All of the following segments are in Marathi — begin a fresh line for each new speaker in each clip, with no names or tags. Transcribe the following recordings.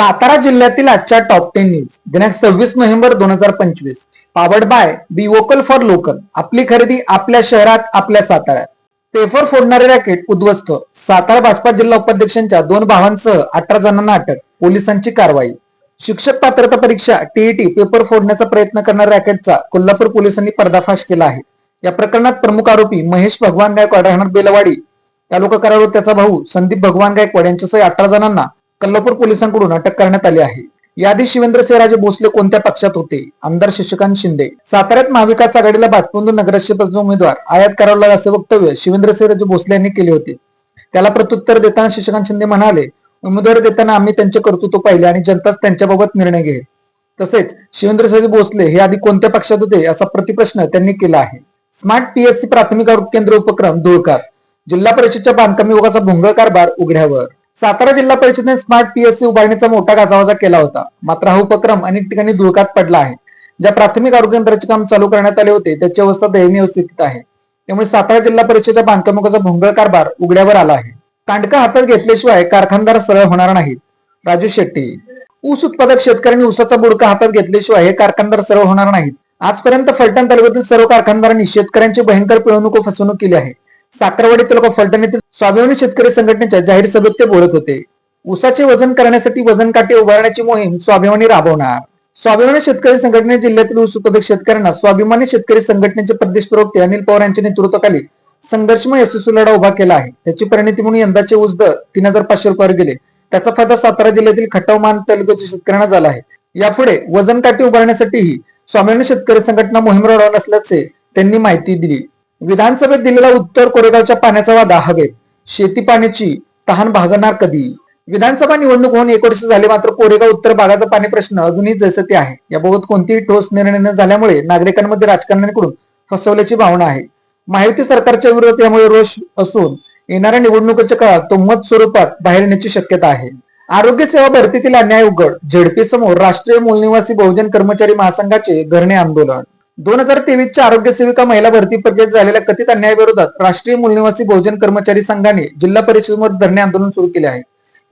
सातारा जिल्ह्यातील आजच्या टॉप टेन न्यूज दिनांक सव्वीस नोव्हेंबर दोन हजार पंचवीस. Powered by B vocal for local आपली खरेदी आपल्या शहरात आपल्या साताऱ्यात. पेपर फोडणारे रॅकेट उद्ध्वस्त. सातारा भाजपा जिल्हा उपाध्यक्षांच्या दोन भावांसह अठरा जणांना अटक. पोलिसांची कारवाई. शिक्षक पात्रता परीक्षा टीईटी पेपर फोडण्याचा प्रयत्न करणाऱ्या रॅकेटचा कोल्हापूर पोलिसांनी पर्दाफाश केला आहे. या प्रकरणात प्रमुख आरोपी महेश भगवान गायकवाड राहणार बेलवाडी. तालुका कराड त्याचा भाऊ संदीप भगवान गायकवाड यांच्यासह अठरा जणांना कोल्हापूर पोलिसांकडून अटक करण्यात आली आहे. याआधी शिवेंद्रसिंहराजे भोसले कोणत्या पक्षात होते? आमदार शशिकांत शिंदे. साताऱ्यात महाविकास आघाडीला भाजपमधून नगराध्यक्षपदाचे उमेदवार आयात करावा लागेल असे वक्तव्य शिवेंद्रसिंहराजे भोसले यांनी केले होते. त्याला प्रत्युत्तर देताना शशिकांत शिंदे म्हणाले उमेदवार देताना आम्ही त्यांचे कर्तृत्व पाहिले आणि जनताच त्यांच्याबाबत निर्णय घेईल. तसेच शिवेंद्रसिंह भोसले हे आधी कोणत्या पक्षात होते असा प्रतिप्रश्न त्यांनी केला आहे. स्मार्ट पीएससी प्राथमिक आरोग्य केंद्र उपक्रम धुळकार. जिल्हा परिषदच्या बांधकाम विभागाचा भोंगळ कारभार उघड्यावर. सातारा जिल्हा परिषदेने स्मार्ट पीएससी उभारणीचा मोठा गाजावाजा केला होता. मात्र हा उपक्रम अनेक ठिकाणी धुळकात पडला आहे. ज्या प्राथमिक आरोग्य केंद्राचे काम चालू करण्यात आले होते त्याची अवस्था दयनीय स्थितीत आहे. त्यामुळे सातारा जिल्हा परिषदेच्या बांधकाम भोंगळ कारभार उघड्यावर आला आहे. कांडका हातात घेतल्याशिवाय कारखानदार सरळ होणार नाहीत. राजू शेट्टी ऊस उत्पादक शेतकऱ्यांनी ऊसाचा बुडका हातात घेतल्याशिवाय हे कारखानदार सरळ होणार नाहीत. आजपर्यंत फलटण तालुक्यातील सर्व कारखानदारांनी शेतकऱ्यांची भयंकर पिळवणूक व फसवणूक केली आहे. साखरवाडी तालुका फलटण येथील स्वाभिमानी शेतकरी संघटनेच्या जाहीर सभेत ते बोलत होते. ऊसाचे वजन करण्यासाठी वजन काटे उभारण्याची मोहीम स्वाभिमानी राबवणार. स्वाभिमानी शेतकरी संघटने जिल्ह्यातील ऊस उत्पादक शेतकऱ्यांना स्वाभिमानी शेतकरी संघटनेचे प्रदेश प्रवक्ते अनिल पवार यांच्या नेतृत्वाखाली संघर्षमय यशस्वी लढा उभा केला आहे. त्याची परिणिती म्हणून यंदाचे ऊस दर तीन हजार पाचशे रुपयावर गेले. त्याचा फायदा सातारा जिल्ह्यातील खटावमान तालुक्यातील शेतकऱ्यांना झाला आहे. यापुढे वजन काटे उभारण्यासाठीही स्वाभिमानी शेतकरी संघटना मोहीम राबवणार असल्याचे त्यांनी माहिती दिली. विधानसभेत दिलेला उत्तर कोरेगावच्या पाण्याचा वादा हवेत. शेती पाण्याची तहान भागणार कधी? विधानसभा निवडणूक होऊन एक वर्ष झाले मात्र कोरेगाव उत्तर भागाचा पाणी प्रश्न अजूनही जसे ते आहे. याबाबत कोणतीही ठोस निर्णय न झाल्यामुळे नागरिकांमध्ये राजकारण्यांकडून फसवल्याची भावना आहे. माहिती सरकारच्या विरोधात यामुळे रोष असून येणाऱ्या निवडणुकीच्या काळात तो मत स्वरूपात बाहेर येण्याची शक्यता आहे. आरोग्य सेवा भरतीतील अन्याय उघड झेडपी समोर राष्ट्रीय मूलनिवासी बहुजन कर्मचारी महासंघाचे धरणे आंदोलन. दोन हजार तेवीसच्या आरोग्य सेविका महिला भरती प्रक्रियेत झालेल्या कथित अन्यायाविरोधात राष्ट्रीय मूलनिवासी बहुजन कर्मचारी संघाने जिल्हा परिषदेवर धरणे आंदोलन सुरू केले आहे.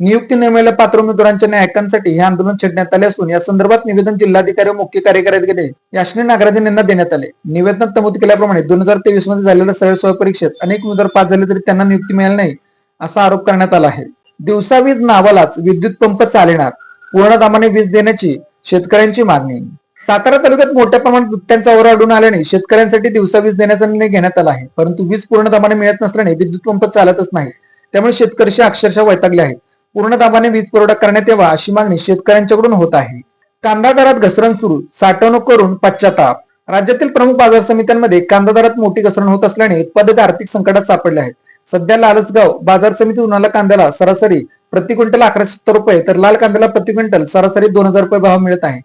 नियुक्ती नेमलेल्या पात्र उमेदवारांच्या न्यायकांसाठी हे आंदोलन छेडण्यात आले असून या संदर्भात निवेदन जिल्हाधिकारी व मुख्य कार्यकारी याश्नी नागराजन यांना देण्यात आले. निवेदनात नमूद केल्याप्रमाणे दोन हजार तेवीसमध्ये झालेल्या सरळ सोय परीक्षेत अनेक उमेदवार पास झाले तरी त्यांना नियुक्ती मिळाली नाही असा आरोप करण्यात आला आहे. दिवसा वीज नावालाच विद्युत पंप चालणार पूर्ण दामाने वीज देण्याची शेतकऱ्यांची मागणी सातारा तालुक्यात मोठ्या प्रमाणात बिबट्यांचा ओरा आढळून आल्याने शेतकऱ्यांसाठी दिवसा वीज देण्याचा निर्णय घेण्यात आला आहे. परंतु वीज पूर्ण दाबाने मिळत नसल्याने विद्युत पंप चालतच नाही. त्यामुळे शेतकरी अक्षरशः वैतागले आहेत. पूर्ण दाबाने वीज पुरवठा करण्यात यावा अशी मागणी शेतकऱ्यांच्याकडून होत आहे. कांदा दरात घसरण सुरू. साठवणूक करून पश्चाताप. राज्यातील प्रमुख बाजार समित्यांमध्ये कांदा दरात मोठी घसरण होत असल्याने उत्पादक आर्थिक संकटात सापडले आहेत. सध्या लालसगाव बाजार समिती उन्हाला कांद्याला सरासरी प्रति क्विंटल अकराशे सत्तर रुपये तर लाल कांद्याला प्रति क्विंटल सरासरी दोन हजार रुपये भाव मिळत आहे.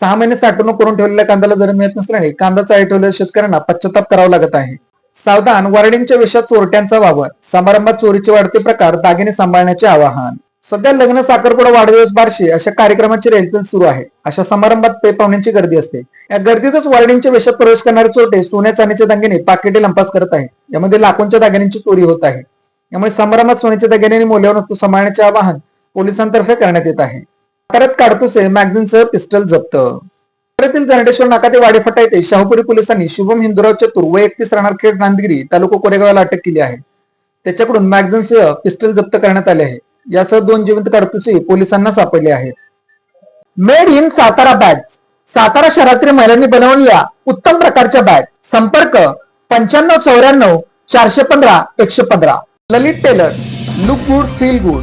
सहा महिने साठवणूक करून ठेवलेल्या कांद्याला दर मिळत नसल्याने कांदा चाळी ठेवलेल्या शेतकऱ्यांना पश्चाताप करावा लागत आहे. सावधान वॉर्डिंगच्या विषयात चोरट्यांचा वावर. समारंभात चोरीचे वाढते प्रकार दागिने सांभाळण्याचे आवाहन. सध्या लग्न साखरपुडा वाढदिवस बारशी अशा कार्यक्रमाची रेलचल सुरू आहे. अशा समारंभात पे पाहुण्यांची गर्दी असते. या गर्दीतच वार्डिंगच्या वेशात प्रवेश करणारे चोरटे सोन्या चांदीच्या दागिने पाकिटे लंपास करत आहेत. यामध्ये लाखोंच्या दागिन्यांची चोरी होत आहे. यामुळे समारंभात सोन्याच्या दागिन्यांनी मूल्यवान सांभाळण्याचे आवाहन पोलिसांतर्फे करण्यात येत आहे. साताऱ्यात काडतुसे मॅगझिनसह पिस्टल जप्त. पुण्यातील जनडेश्वर नाका ते वाडेफाटा येथे शाहूपुरी पोलिसांनी शुभम हिंदुराव चतुर व एकतीस राहणार नांदगिरी तालुका कोरेगावला अटक केली आहे. त्याच्याकडून मॅगझिनसह पिस्टल जप्त करण्यात आले आहे. यासह दोन जिवंत काडतुसे पोलिसांना सापडले आहेत. Made in Satara batch. Satara शहरातील महिलांनी बनवलेल्या उत्तम प्रकारच्या बॅच. संपर्क पंच्याण्णव चौऱ्याण्णव चारशे पंधरा एकशे पंधरा. Lalit tailors look good feel good.